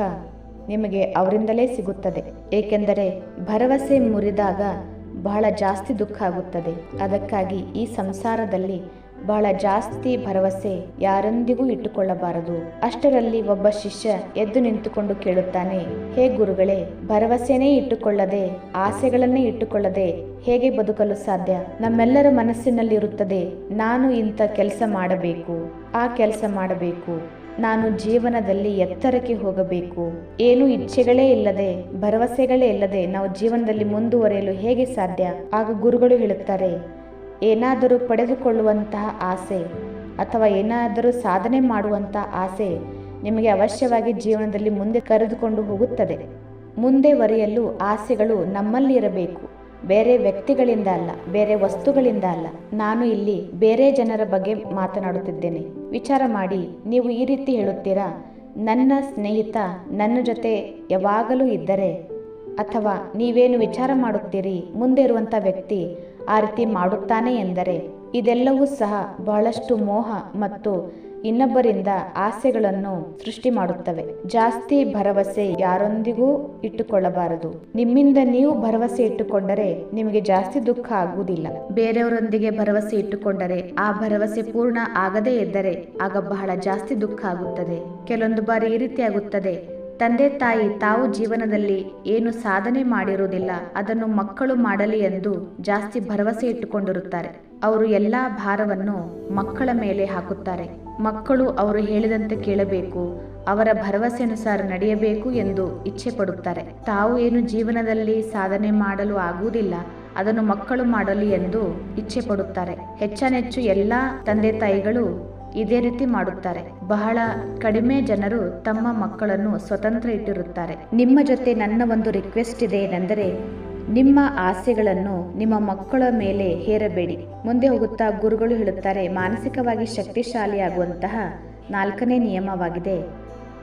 ನಿಮಗೆ ಅವರಿಂದಲೇ ಸಿಗುತ್ತದೆ. ಏಕೆಂದರೆ ಭರವಸೆ ಮುರಿದಾಗ ಬಹಳ ಜಾಸ್ತಿ ದುಃಖ ಆಗುತ್ತದೆ. ಅದಕ್ಕಾಗಿ ಈ ಸಂಸಾರದಲ್ಲಿ ಬಹಳ ಜಾಸ್ತಿ ಭರವಸೆ ಯಾರೊಂದಿಗೂ ಇಟ್ಟುಕೊಳ್ಳಬಾರದು. ಅಷ್ಟರಲ್ಲಿ ಒಬ್ಬ ಶಿಷ್ಯ ಎದ್ದು ನಿಂತುಕೊಂಡು ಕೇಳುತ್ತಾನೆ, ಹೇ ಗುರುಗಳೇ, ಭರವಸೆನೇ ಇಟ್ಟುಕೊಳ್ಳದೆ, ಆಸೆಗಳನ್ನೇ ಇಟ್ಟುಕೊಳ್ಳದೆ ಹೇಗೆ ಬದುಕಲು ಸಾಧ್ಯ? ನಮ್ಮೆಲ್ಲರ ಮನಸ್ಸಿನಲ್ಲಿರುತ್ತದೆ, ನಾನು ಇಂಥ ಕೆಲಸ ಮಾಡಬೇಕು, ಆ ಕೆಲಸ ಮಾಡಬೇಕು. ನಾನು ಜೀವನದಲ್ಲಿ ಎತ್ತರಕ್ಕೆ ಹೋಗಬೇಕು. ಏನು ಇಚ್ಛೆಗಳೇ ಇಲ್ಲದೆ, ಭರವಸೆಗಳೇ ಇಲ್ಲದೆ ನಾವು ಜೀವನದಲ್ಲಿ ಮುಂದುವರಿಯಲು ಹೇಗೆ ಸಾಧ್ಯ? ಆಗ ಗುರುಗಳು ಹೇಳುತ್ತಾರೆ, ಏನಾದರೂ ಪಡೆದುಕೊಳ್ಳುವಂತಹ ಆಸೆ ಅಥವಾ ಏನಾದರೂ ಸಾಧನೆ ಮಾಡುವಂತಹ ಆಸೆ ನಿಮಗೆ ಅವಶ್ಯವಾಗಿ ಜೀವನದಲ್ಲಿ ಮುಂದೆ ಕರೆದುಕೊಂಡು ಹೋಗುತ್ತದೆ. ಮುಂದೆ ವರೆಯಲು ಆಸೆಗಳು ನಮ್ಮಲ್ಲಿ ಇರಬೇಕು ಬೇರೆ ವ್ಯಕ್ತಿಗಳಿಂದ ಅಲ್ಲ, ಬೇರೆ ವಸ್ತುಗಳಿಂದ ಅಲ್ಲ. ನಾನು ಇಲ್ಲಿ ಬೇರೆ ಜನರ ಬಗ್ಗೆ ಮಾತನಾಡುತ್ತಿದ್ದೇನೆ. ವಿಚಾರ ಮಾಡಿ, ನೀವು ಈ ರೀತಿ ಹೇಳುತ್ತೀರಾ? ನನ್ನ ಸ್ನೇಹಿತ ನನ್ನ ಜೊತೆ ಯಾವಾಗಲೂ ಇದ್ದರೆ ಅಥವಾ ನೀವೇನು ವಿಚಾರ ಮಾಡುತ್ತೀರಿ? ಮುಂದೆ ಇರುವಂಥ ವ್ಯಕ್ತಿ ಆ ರೀತಿ ಮಾಡುತ್ತಾನೆ ಎಂದರೆ ಇದೆಲ್ಲವೂ ಸಹ ಬಹಳಷ್ಟು ಮೋಹ ಮತ್ತು ಇನ್ನೊಬ್ಬರಿಂದ ಆಸೆಗಳನ್ನು ಸೃಷ್ಟಿ ಮಾಡುತ್ತವೆ. ಜಾಸ್ತಿ ಭರವಸೆ ಯಾರೊಂದಿಗೂ ಇಟ್ಟುಕೊಳ್ಳಬಾರದು. ನಿಮ್ಮಿಂದ ನೀವು ಭರವಸೆ ಇಟ್ಟುಕೊಂಡರೆ ನಿಮಗೆ ಜಾಸ್ತಿ ದುಃಖ ಆಗುವುದಿಲ್ಲ. ಬೇರೆಯವರೊಂದಿಗೆ ಭರವಸೆ ಇಟ್ಟುಕೊಂಡರೆ ಆ ಭರವಸೆ ಪೂರ್ಣ ಆಗದೇ ಇದ್ದರೆ ಆಗ ಬಹಳ ಜಾಸ್ತಿ ದುಃಖ ಆಗುತ್ತದೆ. ಕೆಲವೊಂದು ಬಾರಿ ಈ ರೀತಿ ಆಗುತ್ತದೆ. ತಂದೆ ತಾಯಿ ತಾವು ಜೀವನದಲ್ಲಿ ಏನು ಸಾಧನೆ ಮಾಡಿರುವುದಿಲ್ಲ, ಅದನ್ನು ಮಕ್ಕಳು ಮಾಡಲಿ ಎಂದು ಜಾಸ್ತಿ ಭರವಸೆ ಇಟ್ಟುಕೊಂಡಿರುತ್ತಾರೆ. ಅವರು ಎಲ್ಲಾ ಭಾರವನ್ನು ಮಕ್ಕಳ ಮೇಲೆ ಹಾಕುತ್ತಾರೆ. ಮಕ್ಕಳು ಅವರು ಹೇಳಿದಂತೆ ಕೇಳಬೇಕು, ಅವರ ಭರವಸೆ ಅನುಸಾರ ನಡೆಯಬೇಕು ಎಂದು ಇಚ್ಛೆ ಪಡುತ್ತಾರೆ ತಾವು ಏನು ಜೀವನದಲ್ಲಿ ಸಾಧನೆ ಮಾಡಲು ಆಗುವುದಿಲ್ಲ, ಅದನ್ನು ಮಕ್ಕಳು ಮಾಡಲಿ ಎಂದು ಇಚ್ಛೆ ಪಡುತ್ತಾರೆ ಹೆಚ್ಚಾನೆಚ್ಚು ಎಲ್ಲ ತಂದೆ ತಾಯಿಗಳು ಇದೇ ರೀತಿ ಮಾಡುತ್ತಾರೆ. ಬಹಳ ಕಡಿಮೆ ಜನರು ತಮ್ಮ ಮಕ್ಕಳನ್ನು ಸ್ವತಂತ್ರ ಇಟ್ಟಿರುತ್ತಾರೆ. ನಿಮ್ಮ ಜೊತೆ ನನ್ನ ಒಂದು ರಿಕ್ವೆಸ್ಟ್ ಇದೆ, ಏನೆಂದರೆ ನಿಮ್ಮ ಆಸೆಗಳನ್ನು ನಿಮ್ಮ ಮಕ್ಕಳ ಮೇಲೆ ಹೇರಬೇಡಿ. ಮುಂದೆ ಹೋಗುತ್ತಾ ಗುರುಗಳು ಹೇಳುತ್ತಾರೆ, ಮಾನಸಿಕವಾಗಿ ಶಕ್ತಿಶಾಲಿಯಾಗುವಂತಹ ನಾಲ್ಕನೇ ನಿಯಮವಾಗಿದೆ.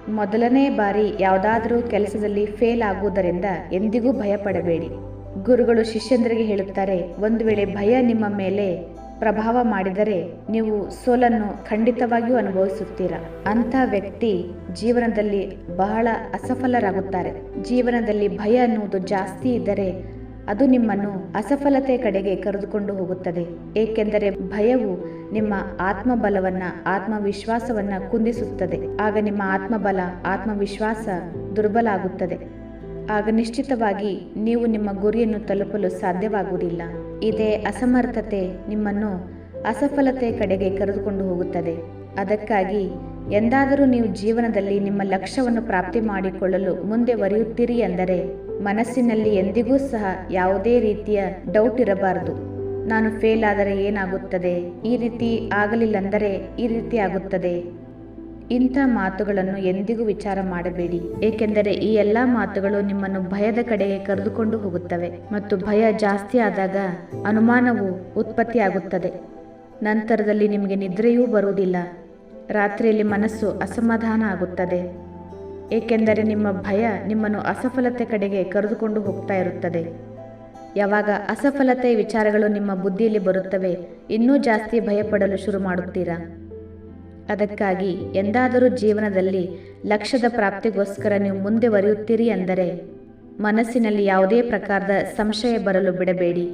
ಮೊದಲನೇ ಬಾರಿ ಯಾವುದಾದರೂ ಕೆಲಸದಲ್ಲಿ ಫೇಲ್ ಆಗುವುದರಿಂದ ಎಂದಿಗೂ ಭಯಪಡಬೇಡಿ. ಗುರುಗಳು ಶಿಷ್ಯಂದರಿಗೆ ಹೇಳುತ್ತಾರೆ, ಒಂದು ವೇಳೆ ಭಯ ನಿಮ್ಮ ಮೇಲೆ ಪ್ರಭಾವ ಮಾಡಿದರೆ ನೀವು ಸೋಲನ್ನು ಖಂಡಿತವಾಗಿಯೂ ಅನುಭವಿಸುತ್ತೀರಾ. ಅಂಥ ವ್ಯಕ್ತಿ ಜೀವನದಲ್ಲಿ ಬಹಳ ಅಸಫಲರಾಗುತ್ತಾರೆ. ಜೀವನದಲ್ಲಿ ಭಯ ಅನ್ನುವುದು ಜಾಸ್ತಿ ಇದ್ದರೆ ಅದು ನಿಮ್ಮನ್ನು ಅಸಫಲತೆ ಕಡೆಗೆ ಕರೆದುಕೊಂಡು ಹೋಗುತ್ತದೆ. ಏಕೆಂದರೆ ಭಯವು ನಿಮ್ಮ ಆತ್ಮಬಲವನ್ನ, ಆತ್ಮವಿಶ್ವಾಸವನ್ನ ಕುಂದಿಸುತ್ತದೆ. ಆಗ ನಿಮ್ಮ ಆತ್ಮಬಲ, ಆತ್ಮವಿಶ್ವಾಸ ದುರ್ಬಲ ಆಗುತ್ತದೆ ಆಗ ನಿಶ್ಚಿತವಾಗಿ ನೀವು ನಿಮ್ಮ ಗುರಿಯನ್ನು ತಲುಪಲು ಸಾಧ್ಯವಾಗುವುದಿಲ್ಲ. ಇದೇ ಅಸಮರ್ಥತೆ ನಿಮ್ಮನ್ನು ಅಸಫಲತೆ ಕಡೆಗೆ ಕರೆದುಕೊಂಡು ಹೋಗುತ್ತದೆ. ಅದಕ್ಕಾಗಿ ಎಂದಾದರೂ ನೀವು ಜೀವನದಲ್ಲಿ ನಿಮ್ಮ ಲಕ್ಷ್ಯವನ್ನು ಪ್ರಾಪ್ತಿ ಮಾಡಿಕೊಳ್ಳಲು ಮುಂದೆ ಬರೆಯುತ್ತೀರಿ ಎಂದರೆ ಮನಸ್ಸಿನಲ್ಲಿ ಎಂದಿಗೂ ಸಹ ಯಾವುದೇ ರೀತಿಯ ಡೌಟ್ ಇರಬಾರದು. ನಾನು ಫೇಲ್ ಆದರೆ ಏನಾಗುತ್ತದೆ? ಈ ರೀತಿ ಆಗಲಿಲ್ಲಂದರೆ ಈ ರೀತಿ ಆಗುತ್ತದೆ. ಇಂಥ ಮಾತುಗಳನ್ನು ಎಂದಿಗೂ ವಿಚಾರ ಮಾಡಬೇಡಿ. ಏಕೆಂದರೆ ಈ ಎಲ್ಲ ಮಾತುಗಳು ನಿಮ್ಮನ್ನು ಭಯದ ಕಡೆಗೆ ಕರೆದುಕೊಂಡು ಹೋಗುತ್ತವೆ ಮತ್ತು ಭಯ ಜಾಸ್ತಿ ಆದಾಗ ಅನುಮಾನವು ಉತ್ಪತ್ತಿಯಾಗುತ್ತದೆ. ನಂತರದಲ್ಲಿ ನಿಮಗೆ ನಿದ್ರೆಯೂ ಬರುವುದಿಲ್ಲ. ರಾತ್ರಿಯಲ್ಲಿ ಮನಸ್ಸು ಅಸಮಾಧಾನ ಆಗುತ್ತದೆ. ಏಕೆಂದರೆ ನಿಮ್ಮ ಭಯ ನಿಮ್ಮನ್ನು ಅಸಫಲತೆ ಕಡೆಗೆ ಕರೆದುಕೊಂಡು ಹೋಗ್ತಾ ಇರುತ್ತದೆ. ಯಾವಾಗ ಅಸಫಲತೆ ವಿಚಾರಗಳು ನಿಮ್ಮ ಬುದ್ಧಿಯಲ್ಲಿ ಬರುತ್ತವೆ, ಇನ್ನೂ ಜಾಸ್ತಿ ಭಯಪಡಲು ಶುರು ಮಾಡುತ್ತೀರಾ? ಅದಕ್ಕಾಗಿ ಎಂದಾದರೂ ಜೀವನದಲ್ಲಿ ಲಕ್ಷ್ಯದ ಪ್ರಾಪ್ತಿಗೋಸ್ಕರ ನೀವು ಮುಂದೆ ಬರೆಯುತ್ತೀರಿ ಅಂದರೆ ಮನಸ್ಸಿನಲ್ಲಿ ಯಾವುದೇ ಪ್ರಕಾರದ ಸಂಶಯ ಬರಲು ಬಿಡಬೇಡಿ.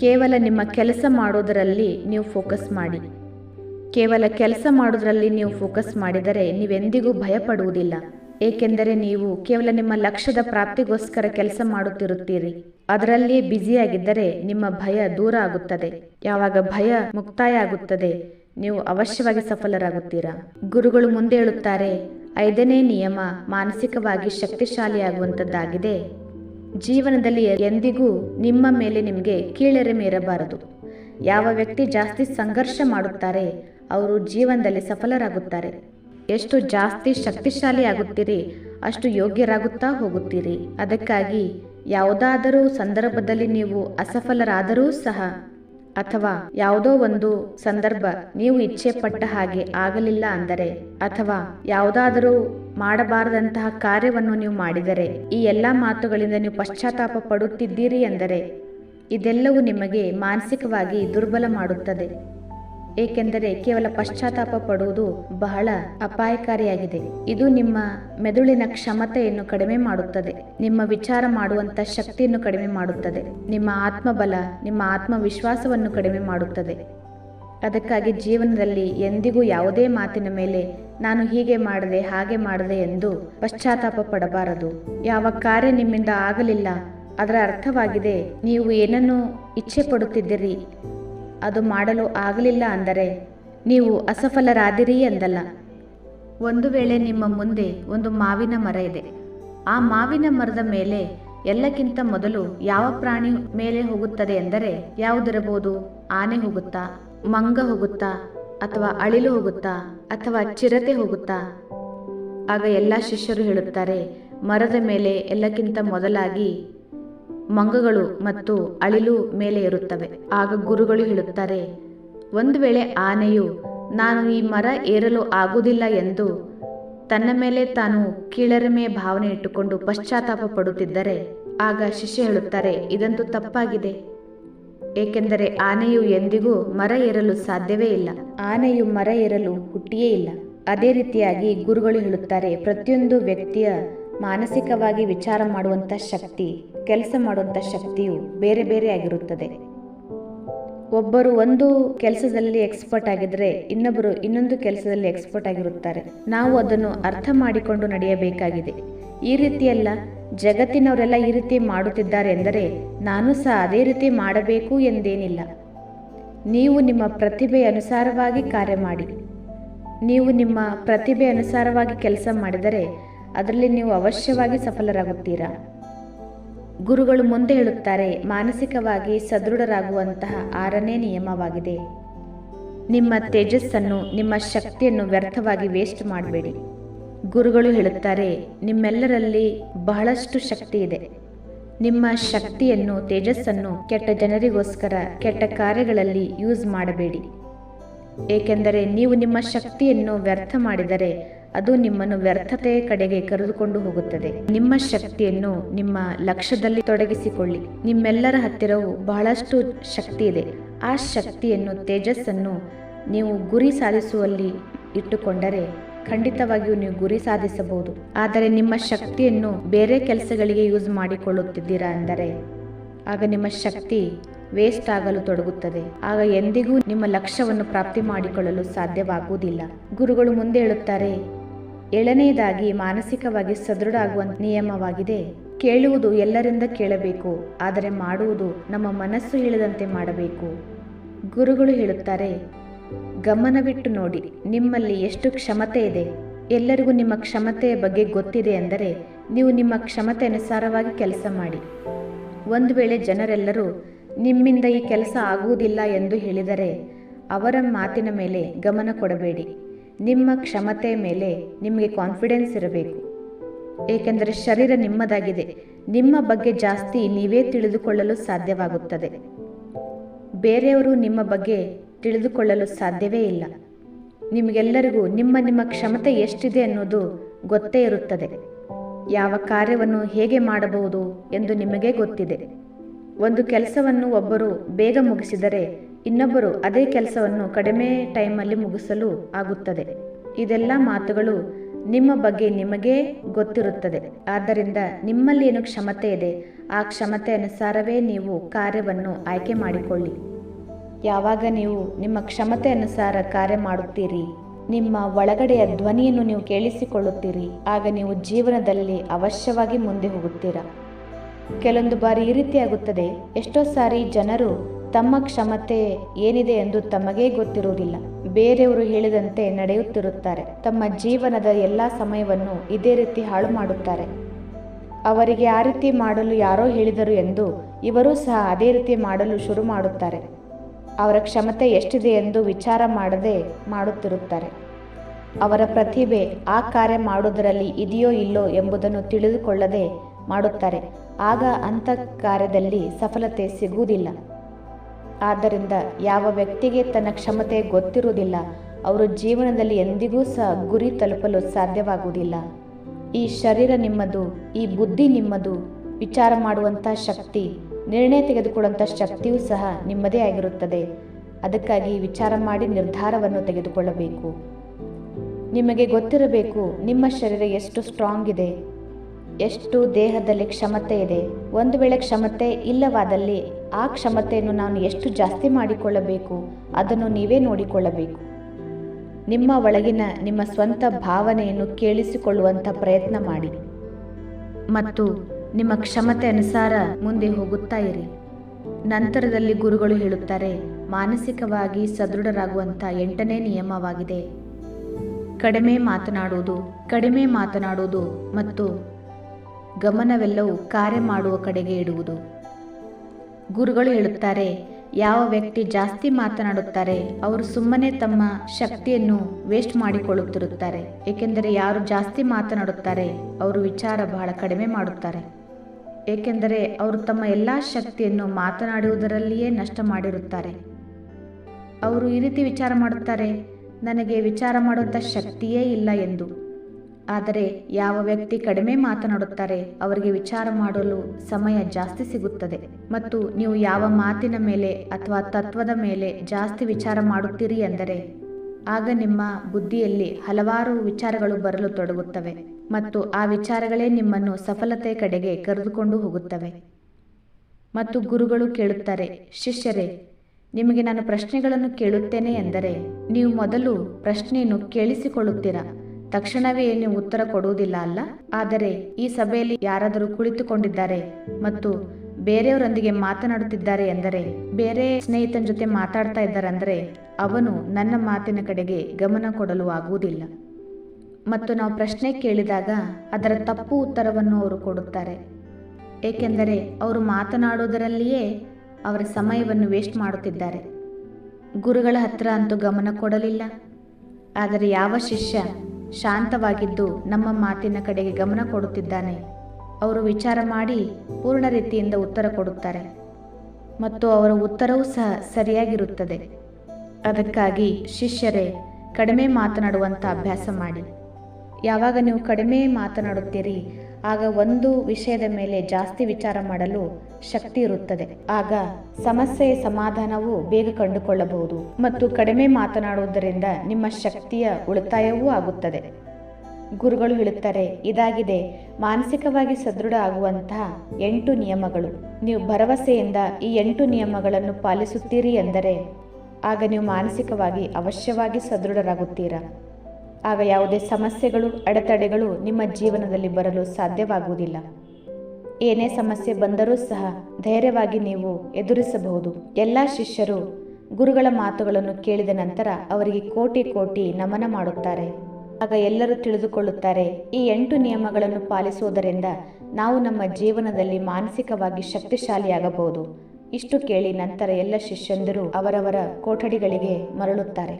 ಕೇವಲ ನಿಮ್ಮ ಕೆಲಸ ಮಾಡೋದರಲ್ಲಿ ನೀವು ಫೋಕಸ್ ಮಾಡಿ. ಕೇವಲ ಕೆಲಸ ಮಾಡುವುದರಲ್ಲಿ ನೀವು ಫೋಕಸ್ ಮಾಡಿದರೆ ನೀವೆಂದಿಗೂ ಭಯಪಡುವುದಿಲ್ಲ. ಏಕೆಂದರೆ ನೀವು ಕೇವಲ ನಿಮ್ಮ ಲಕ್ಷ್ಯದ ಪ್ರಾಪ್ತಿಗೋಸ್ಕರ ಕೆಲಸ ಮಾಡುತ್ತಿರುತ್ತೀರಿ. ಅದರಲ್ಲಿಯೇ ಬ್ಯುಸಿಯಾಗಿದ್ದರೆ ನಿಮ್ಮ ಭಯ ದೂರ ಆಗುತ್ತದೆ. ಯಾವಾಗ ಭಯ ಮುಕ್ತಾಯ ಆಗುತ್ತದೆ ನೀವು ಅವಶ್ಯವಾಗಿ ಸಫಲರಾಗುತ್ತೀರಾ? ಗುರುಗಳು ಮುಂದೆ ಹೇಳುತ್ತಾರೆ, ಐದನೇ ನಿಯಮ ಮಾನಸಿಕವಾಗಿ ಶಕ್ತಿಶಾಲಿಯಾಗುವಂಥದ್ದಾಗಿದೆ. ಜೀವನದಲ್ಲಿ ಎಂದಿಗೂ ನಿಮ್ಮ ಮೇಲೆ ನಿಮಗೆ ಕೀಳರಿಮೆ ಮೇರಬಾರದು ಯಾವ ವ್ಯಕ್ತಿ ಜಾಸ್ತಿ ಸಂಘರ್ಷ ಮಾಡುತ್ತಾರೆ ಅವರು ಜೀವನದಲ್ಲಿ ಸಫಲರಾಗುತ್ತಾರೆ. ಎಷ್ಟು ಜಾಸ್ತಿ ಶಕ್ತಿಶಾಲಿ ಆಗುತ್ತೀರಿ ಅಷ್ಟು ಯೋಗ್ಯರಾಗುತ್ತಾ ಹೋಗುತ್ತೀರಿ. ಅದಕ್ಕಾಗಿ ಯಾವುದಾದರೂ ಸಂದರ್ಭದಲ್ಲಿ ನೀವು ಅಸಫಲರಾದರೂ ಸಹ, ಅಥವಾ ಯಾವುದೋ ಒಂದು ಸಂದರ್ಭ ನೀವು ಇಚ್ಛೆ ಪಟ್ಟ ಹಾಗೆ ಆಗಲಿಲ್ಲ ಅಂದರೆ, ಅಥವಾ ಯಾವುದಾದರೂ ಮಾಡಬಾರದಂತಹ ಕಾರ್ಯವನ್ನು ನೀವು ಮಾಡಿದರೆ, ಈ ಎಲ್ಲ ಮಾತುಗಳಿಂದ ನೀವು ಪಶ್ಚಾತ್ತಾಪ ಪಡುತ್ತಿದ್ದೀರಿ ಎಂದರೆ ಇದೆಲ್ಲವೂ ನಿಮಗೆ ಮಾನಸಿಕವಾಗಿ ದುರ್ಬಲ ಮಾಡುತ್ತದೆ. ಏಕೆಂದರೆ ಕೇವಲ ಪಶ್ಚಾತ್ತಾಪ ಪಡುವುದು ಬಹಳ ಅಪಾಯಕಾರಿಯಾಗಿದೆ. ಇದು ನಿಮ್ಮ ಮೆದುಳಿನ ಕ್ಷಮತೆಯನ್ನು ಕಡಿಮೆ ಮಾಡುತ್ತದೆ. ನಿಮ್ಮ ವಿಚಾರ ಮಾಡುವಂತ ಶಕ್ತಿಯನ್ನು ಕಡಿಮೆ ಮಾಡುತ್ತದೆ. ನಿಮ್ಮ ಆತ್ಮಬಲ, ನಿಮ್ಮ ಆತ್ಮವಿಶ್ವಾಸವನ್ನು ಕಡಿಮೆ ಮಾಡುತ್ತದೆ. ಅದಕ್ಕಾಗಿ ಜೀವನದಲ್ಲಿ ಎಂದಿಗೂ ಯಾವುದೇ ಮಾತಿನ ಮೇಲೆ ನಾನು ಹೀಗೆ ಮಾಡಿದೆ, ಹಾಗೆ ಮಾಡದೆ ಎಂದು ಪಶ್ಚಾತ್ತಾಪ ಪಡಬಾರದು. ಯಾವ ಕಾರ್ಯ ನಿಮ್ಮಿಂದ ಆಗಲಿಲ್ಲ, ಅದರ ಅರ್ಥವಾಗಿದೆ, ನೀವು ಏನನ್ನು ಇಚ್ಛೆ ಪಡುತ್ತಿದ್ದೀರಿ ಅದು ಮಾಡಲು ಆಗಲಿಲ್ಲ ಅಂದರೆ ನೀವು ಅಸಫಲರಾದಿರಿ ಎಂದಲ್ಲ. ಒಂದು ವೇಳೆ ನಿಮ್ಮ ಮುಂದೆ ಒಂದು ಮಾವಿನ ಮರ ಇದೆ. ಆ ಮಾವಿನ ಮರದ ಮೇಲೆ ಎಲ್ಲಕ್ಕಿಂತ ಮೊದಲು ಯಾವ ಪ್ರಾಣಿ ಮೇಲೆ ಹೋಗುತ್ತದೆ ಎಂದರೆ ಯಾವುದಿರಬಹುದು? ಆನೆ ಹೋಗುತ್ತಾ, ಮಂಗ ಹೋಗುತ್ತಾ, ಅಥವಾ ಅಳಿಲು ಹೋಗುತ್ತಾ, ಅಥವಾ ಚಿರತೆ ಹೋಗುತ್ತಾ? ಆಗ ಎಲ್ಲ ಶಿಷ್ಯರು ಹೇಳುತ್ತಾರೆ, ಮರದ ಮೇಲೆ ಎಲ್ಲಕ್ಕಿಂತ ಮೊದಲಾಗಿ ಮಂಗಗಳು ಮತ್ತು ಅಳಿಲು ಮೇಲೆ ಇರುತ್ತವೆ ಆಗ ಗುರುಗಳು ಹೇಳುತ್ತಾರೆ, ಒಂದು ವೇಳೆ ಆನೆಯು, ನಾನು ಈ ಮರ ಏರಲು ಆಗುವುದಿಲ್ಲ ಎಂದು ತನ್ನ ಮೇಲೆ ತಾನು ಕೀಳರಿಮೆಯ ಭಾವನೆ ಇಟ್ಟುಕೊಂಡು ಪಶ್ಚಾತ್ತಾಪ ಪಡುತ್ತಿದ್ದರೆ, ಆಗ ಶಿಷ್ಯ ಹೇಳುತ್ತಾರೆ, ಇದಂತೂ ತಪ್ಪಾಗಿದೆ. ಏಕೆಂದರೆ ಆನೆಯು ಎಂದಿಗೂ ಮರ ಏರಲು ಸಾಧ್ಯವೇ ಇಲ್ಲ. ಆನೆಯು ಮರ ಏರಲು ಹುಟ್ಟಿಯೇ ಇಲ್ಲ. ಅದೇ ರೀತಿಯಾಗಿ ಗುರುಗಳು ಹೇಳುತ್ತಾರೆ, ಪ್ರತಿಯೊಂದು ವ್ಯಕ್ತಿಯ ಮಾನಸಿಕವಾಗಿ ವಿಚಾರ ಮಾಡುವಂಥ ಶಕ್ತಿ, ಕೆಲಸ ಮಾಡುವಂಥ ಶಕ್ತಿಯು ಬೇರೆ ಬೇರೆ ಆಗಿರುತ್ತದೆ. ಒಬ್ಬರು ಒಂದು ಕೆಲಸದಲ್ಲಿ ಎಕ್ಸ್ಪರ್ಟ್ ಆಗಿದ್ರೆ ಇನ್ನೊಬ್ಬರು ಇನ್ನೊಂದು ಕೆಲಸದಲ್ಲಿ ಎಕ್ಸ್ಪರ್ಟ್ ಆಗಿರುತ್ತಾರೆ. ನಾವು ಅದನ್ನು ಅರ್ಥ ಮಾಡಿಕೊಂಡು ನಡೆಯಬೇಕಾಗಿದೆ. ಈ ರೀತಿಯೆಲ್ಲ ಜಗತ್ತಿನವರೆಲ್ಲ ಈ ರೀತಿ ಮಾಡುತ್ತಿದ್ದಾರೆ ಎಂದರೆ ನಾನು ಸಹ ಅದೇ ರೀತಿ ಮಾಡಬೇಕು ಎಂದೇನಿಲ್ಲ. ನೀವು ನಿಮ್ಮ ಪ್ರತಿಭೆ ಅನುಸಾರವಾಗಿ ಕಾರ್ಯ ಮಾಡಿ. ನೀವು ನಿಮ್ಮ ಪ್ರತಿಭೆ ಅನುಸಾರವಾಗಿ ಕೆಲಸ ಮಾಡಿದರೆ ಅದರಲ್ಲಿ ನೀವು ಅವಶ್ಯವಾಗಿ ಸಫಲರಾಗುತ್ತೀರಾ? ಗುರುಗಳು ಮುಂದೆ ಹೇಳುತ್ತಾರೆ, ಮಾನಸಿಕವಾಗಿ ಸದೃಢರಾಗುವಂತಹ ಆರನೇ ನಿಯಮವಾಗಿದೆ. ನಿಮ್ಮ ತೇಜಸ್ಸನ್ನು, ನಿಮ್ಮ ಶಕ್ತಿಯನ್ನು ವ್ಯರ್ಥವಾಗಿ ವೇಸ್ಟ್ ಮಾಡಬೇಡಿ. ಗುರುಗಳು ಹೇಳುತ್ತಾರೆ, ನಿಮ್ಮೆಲ್ಲರಲ್ಲಿ ಬಹಳಷ್ಟು ಶಕ್ತಿ ಇದೆ. ನಿಮ್ಮ ಶಕ್ತಿಯನ್ನು, ತೇಜಸ್ಸನ್ನು ಕೆಟ್ಟ ಜನರಿಗೋಸ್ಕರ, ಕೆಟ್ಟ ಕಾರ್ಯಗಳಲ್ಲಿ ಯೂಸ್ ಮಾಡಬೇಡಿ. ಏಕೆಂದರೆ ನೀವು ನಿಮ್ಮ ಶಕ್ತಿಯನ್ನು ವ್ಯರ್ಥ ಮಾಡಿದರೆ ಅದು ನಿಮ್ಮನ್ನು ವ್ಯರ್ಥತೆಯ ಕಡೆಗೆ ಕರೆದುಕೊಂಡು ಹೋಗುತ್ತದೆ. ನಿಮ್ಮ ಶಕ್ತಿಯನ್ನು ನಿಮ್ಮ ಲಕ್ಷ್ಯದಲ್ಲಿ ತೊಡಗಿಸಿಕೊಳ್ಳಿ. ನಿಮ್ಮೆಲ್ಲರ ಹತ್ತಿರವೂ ಬಹಳಷ್ಟು ಶಕ್ತಿ ಇದೆ. ಆ ಶಕ್ತಿಯನ್ನು, ತೇಜಸ್ಸನ್ನು ನೀವು ಗುರಿ ಸಾಧಿಸುವಲ್ಲಿ ಇಟ್ಟುಕೊಂಡರೆ ಖಂಡಿತವಾಗಿಯೂ ನೀವು ಗುರಿ ಸಾಧಿಸಬಹುದು. ಆದರೆ ನಿಮ್ಮ ಶಕ್ತಿಯನ್ನು ಬೇರೆ ಕೆಲಸಗಳಿಗೆ ಯೂಸ್ ಮಾಡಿಕೊಳ್ಳುತ್ತಿದ್ದೀರಾ ಅಂದರೆ ಆಗ ನಿಮ್ಮ ಶಕ್ತಿ ವೇಸ್ಟ್ ಆಗಲು ತೊಡಗುತ್ತದೆ. ಆಗ ಎಂದಿಗೂ ನಿಮ್ಮ ಲಕ್ಷ್ಯವನ್ನು ಪ್ರಾಪ್ತಿ ಮಾಡಿಕೊಳ್ಳಲು ಸಾಧ್ಯವಾಗುವುದಿಲ್ಲ. ಗುರುಗಳು ಮುಂದೆ ಹೇಳುತ್ತಾರೆ ಏಳನೆಯದಾಗಿ ಮಾನಸಿಕವಾಗಿ ಸದೃಢ ಆಗುವ ನಿಯಮವಾಗಿದೆ. ಕೇಳುವುದು ಎಲ್ಲರಿಂದ ಕೇಳಬೇಕು, ಆದರೆ ಮಾಡುವುದು ನಮ್ಮ ಮನಸ್ಸು ಹೇಳಿದಂತೆ ಮಾಡಬೇಕು. ಗುರುಗಳು ಹೇಳುತ್ತಾರೆ, ಗಮನವಿಟ್ಟು ನೋಡಿ, ನಿಮ್ಮಲ್ಲಿ ಎಷ್ಟು ಕ್ಷಮತೆ ಇದೆ? ಎಲ್ಲರಿಗೂ ನಿಮ್ಮ ಕ್ಷಮತೆಯ ಬಗ್ಗೆ ಗೊತ್ತಿದೆ ಅಂದರೆ, ನೀವು ನಿಮ್ಮ ಕ್ಷಮತೆ ಅನುಸಾರವಾಗಿ ಕೆಲಸ ಮಾಡಿ. ಒಂದು ವೇಳೆ ಜನರೆಲ್ಲರೂ ನಿಮ್ಮಿಂದ ಈ ಕೆಲಸ ಆಗುವುದಿಲ್ಲ ಎಂದು ಹೇಳಿದರೆ, ಅವರ ಮಾತಿನ ಮೇಲೆ ಗಮನ ಕೊಡಬೇಡಿ. ನಿಮ್ಮ ಕ್ಷಮತೆ ಮೇಲೆ ನಿಮಗೆ ಕಾನ್ಫಿಡೆನ್ಸ್ ಇರಬೇಕು. ಏಕೆಂದರೆ ಶರೀರ ನಿಮ್ಮದಾಗಿದೆ. ನಿಮ್ಮ ಬಗ್ಗೆ ಜಾಸ್ತಿ ನೀವೇ ತಿಳಿದುಕೊಳ್ಳಲು ಸಾಧ್ಯವಾಗುತ್ತದೆ. ಬೇರೆಯವರು ನಿಮ್ಮ ಬಗ್ಗೆ ತಿಳಿದುಕೊಳ್ಳಲು ಸಾಧ್ಯವೇ ಇಲ್ಲ. ನಿಮಗೆಲ್ಲರಿಗೂ ನಿಮ್ಮ ನಿಮ್ಮ ಕ್ಷಮತೆ ಎಷ್ಟಿದೆ ಅನ್ನೋದು ಗೊತ್ತೇ ಇರುತ್ತದೆ. ಯಾವ ಕಾರ್ಯವನ್ನು ಹೇಗೆ ಮಾಡಬಹುದು ಎಂದು ನಿಮಗೆ ಗೊತ್ತಿದೆ. ಒಂದು ಕೆಲಸವನ್ನು ಒಬ್ಬರು ಬೇಗ ಮುಗಿಸಿದರೆ ಇನ್ನೊಬ್ಬರು ಅದೇ ಕೆಲಸವನ್ನು ಕಡಿಮೆ ಟೈಮಲ್ಲಿ ಮುಗಿಸಲು ಆಗುತ್ತದೆ. ಇದೆಲ್ಲ ಮಾತುಗಳು ನಿಮ್ಮ ಬಗ್ಗೆ ನಿಮಗೇ ಗೊತ್ತಿರುತ್ತದೆ. ಆದ್ದರಿಂದ ನಿಮ್ಮಲ್ಲಿ ಏನು ಕ್ಷಮತೆ ಇದೆ, ಆ ಕ್ಷಮತೆ ಅನುಸಾರವೇ ನೀವು ಕಾರ್ಯವನ್ನು ಆಯ್ಕೆ ಮಾಡಿಕೊಳ್ಳಿ. ಯಾವಾಗ ನೀವು ನಿಮ್ಮ ಕ್ಷಮತೆ ಅನುಸಾರ ಕಾರ್ಯ ಮಾಡುತ್ತೀರಿ, ನಿಮ್ಮ ಒಳಗಡೆಯ ಧ್ವನಿಯನ್ನು ನೀವು ಕೇಳಿಸಿಕೊಳ್ಳುತ್ತೀರಿ, ಆಗ ನೀವು ಜೀವನದಲ್ಲಿ ಅವಶ್ಯವಾಗಿ ಮುಂದೆ ಹೋಗುತ್ತೀರಾ. ಕೆಲವೊಂದು ಬಾರಿ ಈ ರೀತಿ ಆಗುತ್ತದೆ. ಎಷ್ಟೋ ಸಾರಿ ಜನರು ತಮ್ಮ ಕ್ಷಮತೆ ಏನಿದೆ ಎಂದು ತಮಗೇ ಗೊತ್ತಿರುವುದಿಲ್ಲ. ಬೇರೆಯವರು ಹೇಳಿದಂತೆ ನಡೆಯುತ್ತಿರುತ್ತಾರೆ. ತಮ್ಮ ಜೀವನದ ಎಲ್ಲ ಸಮಯವನ್ನು ಇದೇ ರೀತಿ ಹಾಳು ಮಾಡುತ್ತಾರೆ. ಅವರಿಗೆ ಆ ರೀತಿ ಮಾಡಲು ಯಾರೋ ಹೇಳಿದರು ಎಂದು ಇವರೂ ಸಹ ಅದೇ ರೀತಿ ಮಾಡಲು ಶುರು ಮಾಡುತ್ತಾರೆ. ಅವರ ಕ್ಷಮತೆ ಎಷ್ಟಿದೆ ಎಂದು ವಿಚಾರ ಮಾಡದೆ ಮಾಡುತ್ತಿರುತ್ತಾರೆ. ಅವರ ಪ್ರತಿಭೆ ಆ ಕಾರ್ಯ ಮಾಡುವುದರಲ್ಲಿ ಇದೆಯೋ ಇಲ್ಲೋ ಎಂಬುದನ್ನು ತಿಳಿದುಕೊಳ್ಳದೆ ಮಾಡುತ್ತಾರೆ. ಆಗ ಅಂಥ ಕಾರ್ಯದಲ್ಲಿ ಸಫಲತೆ ಸಿಗುವುದಿಲ್ಲ. ಆದ್ದರಿಂದ ಯಾವ ವ್ಯಕ್ತಿಗೆ ತನ್ನ ಕ್ಷಮತೆ ಗೊತ್ತಿರುವುದಿಲ್ಲ, ಅವರು ಜೀವನದಲ್ಲಿ ಎಂದಿಗೂ ಸಹ ಗುರಿ ತಲುಪಲು ಸಾಧ್ಯವಾಗುವುದಿಲ್ಲ. ಈ ಶರೀರ ನಿಮ್ಮದು, ಈ ಬುದ್ಧಿ ನಿಮ್ಮದು, ವಿಚಾರ ಮಾಡುವಂಥ ಶಕ್ತಿ, ನಿರ್ಣಯ ತೆಗೆದುಕೊಳ್ಳುವಂಥ ಶಕ್ತಿಯೂ ಸಹ ನಿಮ್ಮದೇ ಆಗಿರುತ್ತದೆ. ಅದಕ್ಕಾಗಿ ವಿಚಾರ ಮಾಡಿ ನಿರ್ಧಾರವನ್ನು ತೆಗೆದುಕೊಳ್ಳಬೇಕು. ನಿಮಗೆ ಗೊತ್ತಿರಬೇಕು, ನಿಮ್ಮ ಶರೀರ ಎಷ್ಟು ಸ್ಟ್ರಾಂಗ್ ಇದೆ. ಎಷ್ಟು ದೇಹದಲ್ಲಿ ಕ್ಷಮತೆ ಇದೆ. ಒಂದು ವೇಳೆ ಕ್ಷಮತೆ ಇಲ್ಲವಾದಲ್ಲಿ ಆ ಕ್ಷಮತೆಯನ್ನು ನಾನು ಎಷ್ಟು ಜಾಸ್ತಿ ಮಾಡಿಕೊಳ್ಳಬೇಕು? ಅದನ್ನು ನೀವೇ ನೋಡಿಕೊಳ್ಳಬೇಕು. ನಿಮ್ಮ ಒಳಗಿನ ನಿಮ್ಮ ಸ್ವಂತ ಭಾವನೆಯನ್ನು ಕೇಳಿಸಿಕೊಳ್ಳುವಂಥ ಪ್ರಯತ್ನ ಮಾಡಿ. ಮತ್ತು ನಿಮ್ಮ ಕ್ಷಮತೆ ಅನುಸಾರ ಮುಂದೆ ಹೋಗುತ್ತಾ ಇರಿ. ನಂತರದಲ್ಲಿ ಗುರುಗಳು ಹೇಳುತ್ತಾರೆ, ಮಾನಸಿಕವಾಗಿ ಸದೃಢರಾಗುವಂಥ ಎಂಟನೇ ನಿಯಮವಾಗಿದೆ. ಕಡಿಮೆ ಮಾತನಾಡುವುದು ಕಡಿಮೆ ಮಾತನಾಡುವುದು ಮತ್ತು ಗಮನವೆಲ್ಲವೂ ಕಾರ್ಯ ಮಾಡುವ ಕಡೆಗೆ ಇಡುವುದು. ಗುರುಗಳು ಹೇಳುತ್ತಾರೆ, ಯಾವ ವ್ಯಕ್ತಿ ಜಾಸ್ತಿ ಮಾತನಾಡುತ್ತಾರೆ, ಅವರು ಸುಮ್ಮನೆ ತಮ್ಮ ಶಕ್ತಿಯನ್ನು ವೇಸ್ಟ್ ಮಾಡಿಕೊಳ್ಳುತ್ತಿರುತ್ತಾರೆ. ಏಕೆಂದರೆ ಯಾರು ಜಾಸ್ತಿ ಮಾತನಾಡುತ್ತಾರೆ, ಅವರು ವಿಚಾರ ಬಹಳ ಕಡಿಮೆ ಮಾಡುತ್ತಾರೆ. ಏಕೆಂದರೆ ಅವರು ತಮ್ಮ ಎಲ್ಲ ಶಕ್ತಿಯನ್ನು ಮಾತನಾಡುವುದರಲ್ಲಿಯೇ ನಷ್ಟ ಮಾಡಿರುತ್ತಾರೆ. ಅವರು ಈ ರೀತಿ ವಿಚಾರ ಮಾಡುತ್ತಾರೆ, ನನಗೆ ವಿಚಾರ ಮಾಡುವಂಥ ಶಕ್ತಿಯೇ ಇಲ್ಲ ಎಂದು. ಆದರೆ ಯಾವ ವ್ಯಕ್ತಿ ಕಡಿಮೆ ಮಾತನಾಡುತ್ತಾರೆ ಅವರಿಗೆ ವಿಚಾರ ಮಾಡಲು ಸಮಯ ಜಾಸ್ತಿ ಸಿಗುತ್ತದೆ. ಮತ್ತು ನೀವು ಯಾವ ಮಾತಿನ ಮೇಲೆ ಅಥವಾ ತತ್ವದ ಮೇಲೆ ಜಾಸ್ತಿ ವಿಚಾರ ಮಾಡುತ್ತೀರಿ ಎಂದರೆ, ಆಗ ನಿಮ್ಮ ಬುದ್ಧಿಯಲ್ಲಿ ಹಲವಾರು ವಿಚಾರಗಳು ಬರಲು ತೊಡಗುತ್ತವೆ ಮತ್ತು ಆ ವಿಚಾರಗಳೇ ನಿಮ್ಮನ್ನು ಸಫಲತೆ ಕಡೆಗೆ ಕರೆದುಕೊಂಡು ಹೋಗುತ್ತವೆ. ಮತ್ತು ಗುರುಗಳು ಕೇಳುತ್ತಾರೆ, ಶಿಷ್ಯರೇ, ನಿಮಗೆ ನಾನು ಪ್ರಶ್ನೆಗಳನ್ನು ಕೇಳುತ್ತೇನೆ ಎಂದರೆ, ನೀವು ಮೊದಲು ಪ್ರಶ್ನೆಯನ್ನು ಕೇಳಿಸಿಕೊಳ್ಳುತ್ತೀರಾ? ತಕ್ಷಣವೇ ಏನು ಉತ್ತರ ಕೊಡುವುದಿಲ್ಲ ಅಲ್ಲ? ಆದರೆ ಈ ಸಭೆಯಲ್ಲಿ ಯಾರಾದರೂ ಕುಳಿತುಕೊಂಡಿದ್ದಾರೆ ಮತ್ತು ಬೇರೆಯವರೊಂದಿಗೆ ಮಾತನಾಡುತ್ತಿದ್ದಾರೆ ಎಂದರೆ ಬೇರೆ ಸ್ನೇಹಿತನ ಜೊತೆ ಮಾತಾಡ್ತಾ ಇದ್ದಾರೆಂದರೆ ಅವನು ನನ್ನ ಮಾತಿನ ಕಡೆಗೆ ಗಮನ ಕೊಡಲು ಆಗುವುದಿಲ್ಲ. ಮತ್ತು ನಾವು ಪ್ರಶ್ನೆ ಕೇಳಿದಾಗ ಅದರ ತಪ್ಪು ಉತ್ತರವನ್ನು ಅವರು ಕೊಡುತ್ತಾರೆ. ಏಕೆಂದರೆ ಅವರು ಮಾತನಾಡುವುದರಲ್ಲಿಯೇ ಅವರ ಸಮಯವನ್ನು ವೇಸ್ಟ್ ಮಾಡುತ್ತಿದ್ದಾರೆ. ಗುರುಗಳ ಹತ್ರ ಅಂತೂ ಗಮನ ಕೊಡಲಿಲ್ಲ. ಆದರೆ ಯಾವ ಶಿಷ್ಯ ಶಾಂತವಾಗಿದ್ದು ನಮ್ಮ ಮಾತಿನ ಕಡೆಗೆ ಗಮನ ಕೊಡುತ್ತಿದ್ದಾನೆ. ಅವರು ವಿಚಾರ ಮಾಡಿ ಪೂರ್ಣ ರೀತಿಯಿಂದ ಉತ್ತರ ಕೊಡುತ್ತಾರೆ. ಮತ್ತು ಅವರ ಉತ್ತರವೂ ಸಹ ಸರಿಯಾಗಿರುತ್ತದೆ. ಅದಕ್ಕಾಗಿ ಶಿಷ್ಯರೇ, ಕಡಿಮೆ ಮಾತನಾಡುವಂಥ ಅಭ್ಯಾಸ ಮಾಡಿ. ಯಾವಾಗ ನೀವು ಕಡಿಮೆ ಮಾತನಾಡುತ್ತೀರಿ, ಆಗ ಒಂದು ವಿಷಯದ ಮೇಲೆ ಜಾಸ್ತಿ ವಿಚಾರ ಮಾಡಲು ಶಕ್ತಿ ಇರುತ್ತದೆ. ಆಗ ಸಮಸ್ಯೆಯ ಸಮಾಧಾನವು ಬೇಗ ಕಂಡುಕೊಳ್ಳಬಹುದು ಮತ್ತು ಕಡಿಮೆ ಮಾತನಾಡುವುದರಿಂದ ನಿಮ್ಮ ಶಕ್ತಿಯ ಉಳಿತಾಯವೂ ಆಗುತ್ತದೆ. ಗುರುಗಳು ಹೇಳುತ್ತಾರೆ, ಇದಾಗಿದೆ, ಮಾನಸಿಕವಾಗಿ ಸದೃಢ ಆಗುವಂತಹ ಎಂಟು ನಿಯಮಗಳು. ನೀವು ಭರವಸೆಯಿಂದ ಈ ಎಂಟು ನಿಯಮಗಳನ್ನು ಪಾಲಿಸುತ್ತೀರಿ ಎಂದರೆ, ಆಗ ನೀವು ಮಾನಸಿಕವಾಗಿ ಅವಶ್ಯವಾಗಿ ಸದೃಢರಾಗುತ್ತೀರಾ? ಆಗ ಯಾವುದೇ ಸಮಸ್ಯೆಗಳು, ಅಡೆತಡೆಗಳು ನಿಮ್ಮ ಜೀವನದಲ್ಲಿ ಬರಲು ಸಾಧ್ಯವಾಗುವುದಿಲ್ಲ. ಏನೇ ಸಮಸ್ಯೆ ಬಂದರೂ ಸಹ ಧೈರ್ಯವಾಗಿ ನೀವು ಎದುರಿಸಬಹುದು. ಎಲ್ಲ ಶಿಷ್ಯರು ಗುರುಗಳ ಮಾತುಗಳನ್ನು ಕೇಳಿದ ನಂತರ ಅವರಿಗೆ ಕೋಟಿ ಕೋಟಿ ನಮನ ಮಾಡುತ್ತಾರೆ. ಆಗ ಎಲ್ಲರೂ ತಿಳಿದುಕೊಳ್ಳುತ್ತಾರೆ, ಈ ಎಂಟು ನಿಯಮಗಳನ್ನು ಪಾಲಿಸುವುದರಿಂದ ನಾವು ನಮ್ಮ ಜೀವನದಲ್ಲಿ ಮಾನಸಿಕವಾಗಿ ಶಕ್ತಿಶಾಲಿಯಾಗಬಹುದು. ಇಷ್ಟು ಕೇಳಿ ನಂತರ ಎಲ್ಲ ಶಿಷ್ಯಂದರು ಅವರವರ ಕೊಠಡಿಗಳಿಗೆ ಮರಳುತ್ತಾರೆ.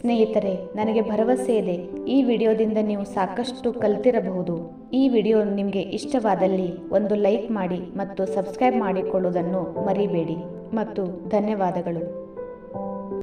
ಸ್ನೇಹಿತರೆ, ನನಗೆ ಭರವಸೆ ಇದೆ, ಈ ವಿಡಿಯೋದಿಂದ ನೀವು ಸಾಕಷ್ಟು ಕಲ್ತಿರಬಹುದು. ಈ ವಿಡಿಯೋ ನಿಮಗೆ ಇಷ್ಟವಾದಲ್ಲಿ ಒಂದು ಲೈಕ್ ಮಾಡಿ ಮತ್ತು ಸಬ್ಸ್ಕ್ರೈಬ್ ಮಾಡಿಕೊಳ್ಳುವುದನ್ನು ಮರಿಬೇಡಿ. ಮತ್ತು ಧನ್ಯವಾದಗಳು.